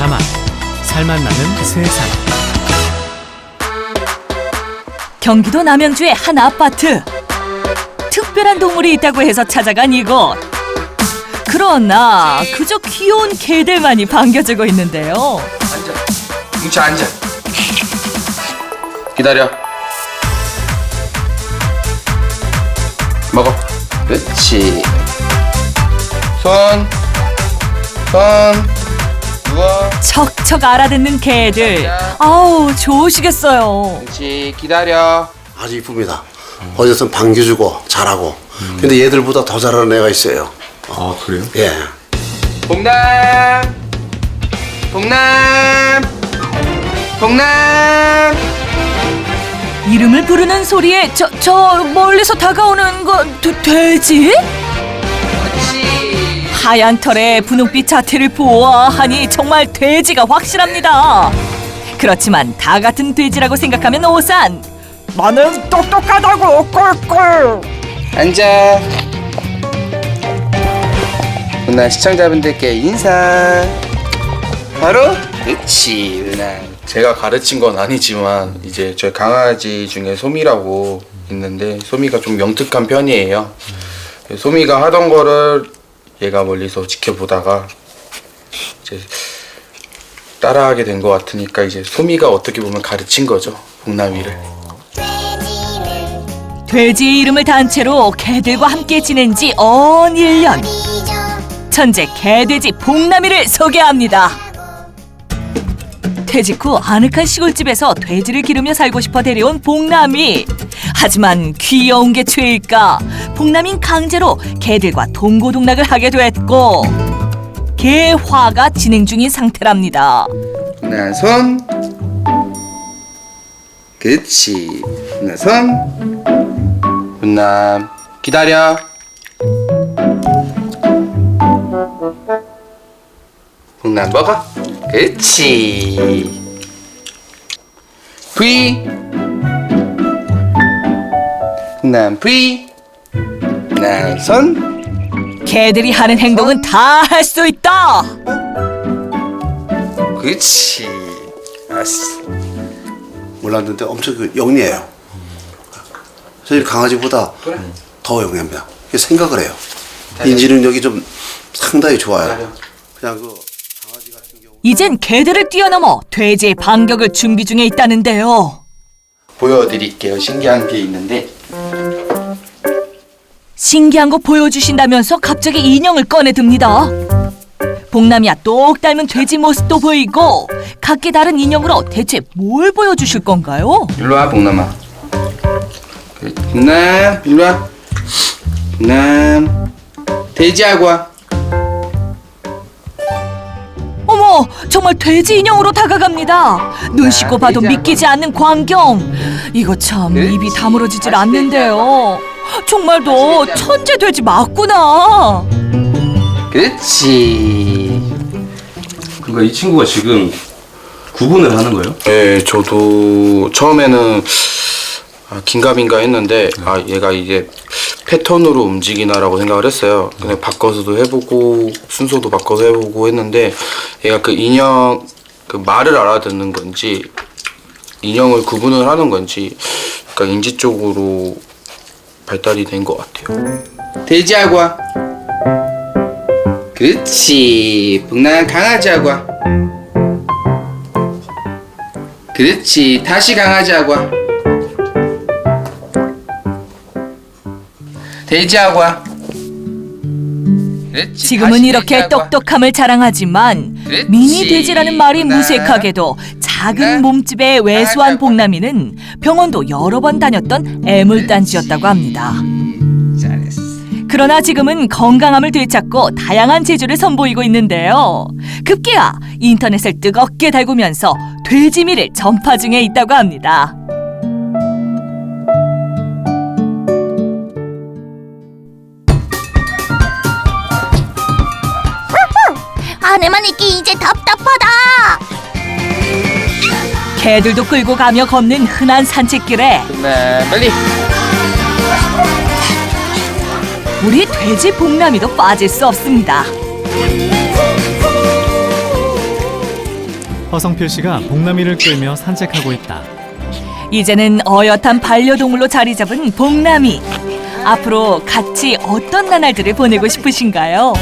자막 살맛 나는 세상 경기도 남양주의 한 아파트. 특별한 동물이 있다고 해서 찾아간 이곳. 그러나 그저 귀여운 개들만이 반겨주고 있는데요. 앉아. 뭉쳐 앉아. 기다려. 먹어. 그렇지. 손. 손. 누워. 척척 알아듣는 개들. 아우 좋으시겠어요. 그렇지. 기다려. 아주 이쁩니다. 어디선 반겨주고 잘하고. 근데 얘들보다 더 잘하는 애가 있어요. 아 그래요? 예. 봉남. 봉남. 봉남. 이름을 부르는 소리에 저 저 멀리서 다가오는 거 돼- 돼지? 하얀 털에 분홍빛 자태를 보아하니 정말 돼지가 확실합니다. 그렇지만 다 같은 돼지라고 생각하면 오산. 나는 똑똑하다고 꿀꿀. 앉아. 누나 시청자분들께 인사. 바로 그렇지 누나. 제가 가르친 건 아니지만 이제 저희 강아지 중에 소미라고 있는데 소미가 좀 영특한 편이에요. 소미가 하던 거를 얘가 멀리서 지켜보다가 이제 따라하게 된 것 같으니까 이제 소미가 어떻게 보면 가르친 거죠 봉남이를. 돼지의 이름을 단체로 개들과 함께 지낸 지언 1년. 천재 개돼지 복남이를 소개합니다. 퇴직 후 아늑한 시골집에서 돼지를 기르며 살고 싶어 데려온 복남이. 하지만 귀여운 게 죄일까? 복남인 강제로 개들과 동고동락을 하게 됐고 개화가 진행 중인 상태랍니다. 하나 손. 그치. 하나 손. 훈남 기다려. 훈남 먹어. 그치. V 훈 남 V 하나 손 개들이 하는 행동은 다 할 수 있다. 그치 알았어 몰랐는데 엄청 그 영리해요. 저희 강아지보다 더 영리합니다. 이게 생각을 해요. 인지 능력이 좀 상당히 좋아요. 그냥 그 이젠 개들을 뛰어넘어 돼지의 반격을 준비 중에 있다는데요. 보여드릴게요 신기한 게 있는데 신기한 거 보여주신다면서 갑자기 인형을 꺼내 듭니다. 복남이야 똑 닮은 돼지 모습도 보이고 각기 다른 인형으로 대체 뭘 보여주실 건가요? 일로 와 봉남아 그래, 봉남 일로 와 봉남 돼지하고 와 어머 정말 돼지 인형으로 다가갑니다. 눈 씻고 봐도 믿기지 않는 광경. 이거 참 입이 다물어지질 않는데요. 정말도 천재 돼지 맞구나. 그렇지 그러니까 이 친구가 지금 구분을 하는 거예요? 네 저도 처음에는 아, 긴가민가 했는데 아 얘가 이게 패턴으로 움직이나라고 생각을 했어요 근데 바꿔서도 해보고 순서도 바꿔서 해보고 했는데 얘가 그 인형 그 말을 알아듣는 건지 인형을 구분을 하는 건지 약간 인지 쪽으로 발달이 된 것 같아요. 돼지하고 와 그렇지 북난 강아지하고 와 그렇지 다시 강아지하고 와 돼지하고 와 그렇지, 지금은 다시 이렇게. 똑똑함을 자랑하지만 그렇지. 미니 돼지라는 말이 나. 무색하게도 작은 나. 몸집에 왜소한 나가고. 복남이는 병원도 여러 번 다녔던 애물단지였다고 합니다. 잘했어 그러나 지금은 건강함을 되찾고 다양한 재주를 선보이고 있는데요. 급기야 인터넷을 뜨겁게 달구면서 돼지미를 전파 중에 있다고 합니다. 안에만 있기 이제 답답하다. 개들도 끌고 가며 걷는 흔한 산책길에 네 빨리 우리 돼지 복남이도 빠질 수 없습니다. 허성필 씨가 복남이를 끌며 산책하고 있다. 이제는 어엿한 반려동물로 자리 잡은 복남이. 앞으로 같이 어떤 나날들을 보내고 싶으신가요?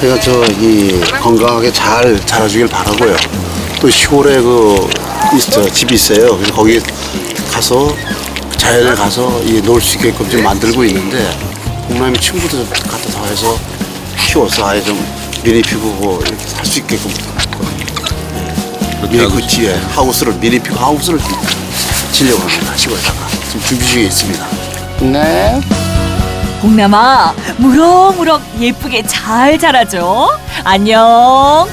저, 제가 저이 건강하게 잘 자라주길 바라고요. 또 시골에 그 있어 집이 있어요. 그래서 거기 가서 자연에 가서 놀수 있게끔 좀 만들고 있는데 공남이 친구들 갖다 다 해서 키워서 아예 좀 미니 피부고 이렇게 살 수 있게끔 네. 미니 그 뒤에 하우스를 미니 피부 하우스를 지려고 합니다. 시골에다가 지금 준비 중에 있습니다. 네. 복남아, 무럭무럭 예쁘게 잘 자라죠? 안녕.